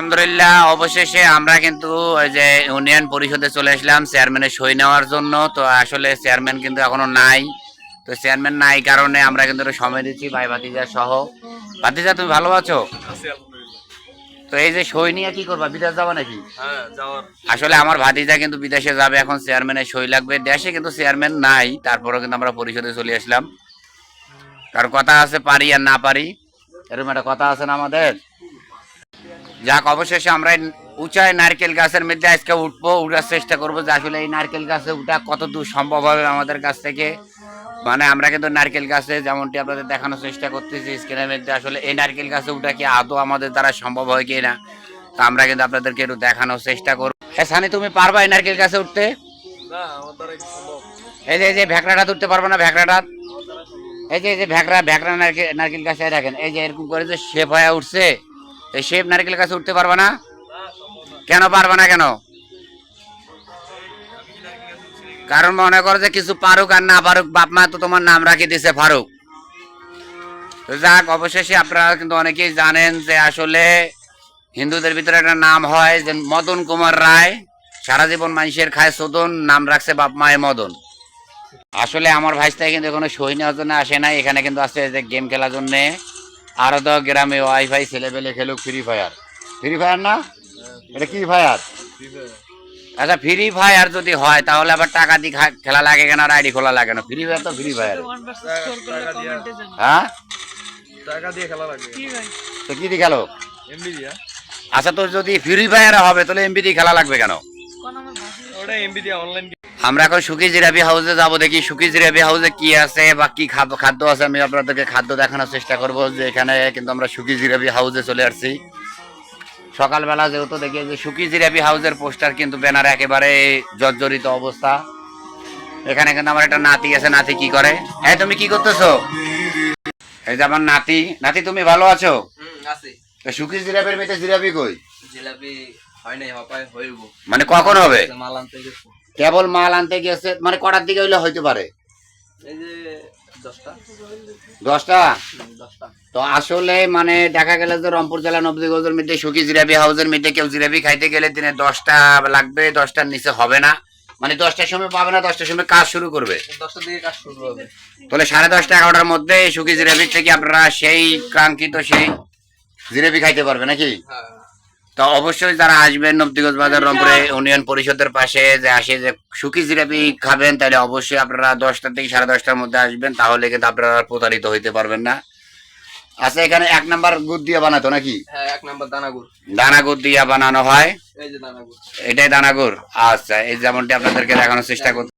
আলহামদুলিল্লাহ অবশেষে আমরা কিন্তু ওই যে ইউনিয়ন পরিষদে চলে আসলাম চেয়ারম্যানের সই নেওয়ার জন্য। তো আসলে চেয়ারম্যান কিন্তু এখনও নাই। তো চেয়ারম্যান নাই কারণে আমরা কিন্তু সময় দিচ্ছি ভাই ভাতিজা সহ। ভাতিজা তুমি ভালো আছো? তো এই যে সই নিয়ে কি করবা বিদেশ যাবা নাকি? হ্যাঁ আসলে আমার ভাতিজা কিন্তু বিদেশে যাবে এখন চেয়ারম্যানের সই লাগবে। দেশে কিন্তু চেয়ারম্যান নাই তারপরেও কিন্তু আমরা পরিষদে চলে আসলাম। কারণ কথা আছে পারি আর না পারি? এরকম একটা কথা আছে না আমাদের? যাক অবশেষে আমরা উঁচায় নারকেল গাছের মধ্যে আজকে উঠবো উঠার চেষ্টা করব যে আসলে এই নারকেল গাছে উঠা কত দূর সম্ভব হবে আমাদের কাছ থেকে। মানে আমরা কিন্তু নারকেল গাছে যেমনটি আপনাদের দেখানোর চেষ্টা করতেছি স্ক্রিনের মধ্যে আসলে এই নারকেল গাছে উঠা কি আদৌ আমাদের দ্বারা সম্ভব হয় কি না তা আমরা কিন্তু আপনাদেরকে একটু দেখানোর চেষ্টা করব। হ্যাঁ সানি তুমি পারবা এই নারকেল গাছে উঠতে? এই যে এই যে ভ্যাকড়াটা তুলতে পারব না ভ্যাকড়াটা এই যে এই যে ভ্যাকড়া ভ্যাকড়া নারকেল নারকেল গাছে দেখেন এই যে এরকম করে যে শেপ হয়ে উঠছে। এই শেপ নারকেল গাছে উঠতে পারবা না? কেন পারবা না কেন? কারণ মনে করো যে কিছু পারুক আর না পারুক, বাপ মা তো তোমার নাম রাখি দিছে ফারুক। যাক, অবশেষে আপনারা কিন্তু অনেকেই জানেন যে আসলে হিন্দুদের ভিতরে একটা নাম হয় যে মদন কুমার রায়। সারা জীবন মানুষের খায় সদন, নাম রাখছে বাপ মায়ের মদন। আসলে আমার ভাইস্তায় কিন্তু এখনও সই নেওয়ার জন্য আসে নাই, এখানে কিন্তু আসছে যে গেম খেলার জন্য। আরও তো গ্রামে ওয়াইফাই ছেলেবেলে খেলুক ফ্রি ফায়ার। ফ্রি ফায়ার না? এটা কি ফায়ার? আচ্ছা ফ্রি ফায়ার যদি হয় তাহলে আবার টাকা দিয়ে খেলা লাগে কেন? আর আইডি খোলা লাগে না। ফ্রি ফায়ার তো ফ্রি ফায়ার। টাকা হ্যাঁ? টাকা দিয়ে খেলা লাগবে তো কি দিয়ে খেলো? এমবি দিয়া। আচ্ছা তো যদি ফ্রি ফায়ার হবে তাহলে এমবি দিয়ে খেলা লাগবে কেন? ওটা এমবি দিয়া অনলাইন আমরা এখন সুখী জিরাবি হাউসে যাব দেখি সুখী জিরাবি হাউসে কি আছে বা কি খাদ্য আছে আমি আপনাদেরকে খাদ্য দেখানোর চেষ্টা করব যে এখানে কিন্তু আমরা সুখী জিরাবি হাউসে চলে আসছি। সকালবেলা যেহেতু দেখি যে সুখী জিরাবি হাউসের পোস্টার কিন্তু ব্যানার একেবারে জর্জরিত অবস্থা। এখানে কিন্তু আমার একটা নাতি আছে নাতি কি করে? হ্যাঁ তুমি কি করতেছো? এই যে আমার নাতি। নাতি তুমি ভালো আছো? সুখী জিরাবির মেয়েতে জিরাবি কই? জিলাপি হয় নাই হপায় হইব। মানে কখন হবে? মাল আনতে গেছে। কেবল মাল আনতে গেছে মানে কটার দিকে হইলে হইতে পারে? দশটা। তো আসলে মানে দেখা গেল যে রংপুর জেলা নবদীগঞ্জের মধ্যে সুখী জিরাবি হাউসের মধ্যে কেউ জিরাবি খাইতে গেলে দিনে দশটা লাগবে দশটার নিচে হবে না। মানে দশটার সময় পাবে না দশটার সময় কাজ শুরু করবে। কাজ শুরু হবে। তাহলে সাড়ে দশটা এগারোটার মধ্যে সুখী জিরাবি থেকে আপনারা সেই কাঙ্ক্ষিত সেই জিরাবি খাইতে পারবে নাকি? হ্যাঁ। তো অবশ্যই যারা আসবেন নবদীগঞ্জ বাজার রংপুরে ইউনিয়ন পরিষদের পাশে যে আসে যে সুখী জিরাবি খাবেন তাহলে অবশ্যই আপনারা দশটা থেকে সাড়ে দশটার মধ্যে আসবেন তাহলে কিন্তু আপনারা আর প্রতারিত হইতে পারবেন না। আচ্ছা এখানে এক নাম্বার গুড় দিয়ে বানাতো নাকি? হ্যাঁ এক নাম্বার দানাগুড় দানা গুড় দিয়ে বানানো হয়? এই যে দানাগুড় এটাই দানাগুড় আচ্ছা এই যেমনটি আপনাদেরকে দেখানোর চেষ্টা করতে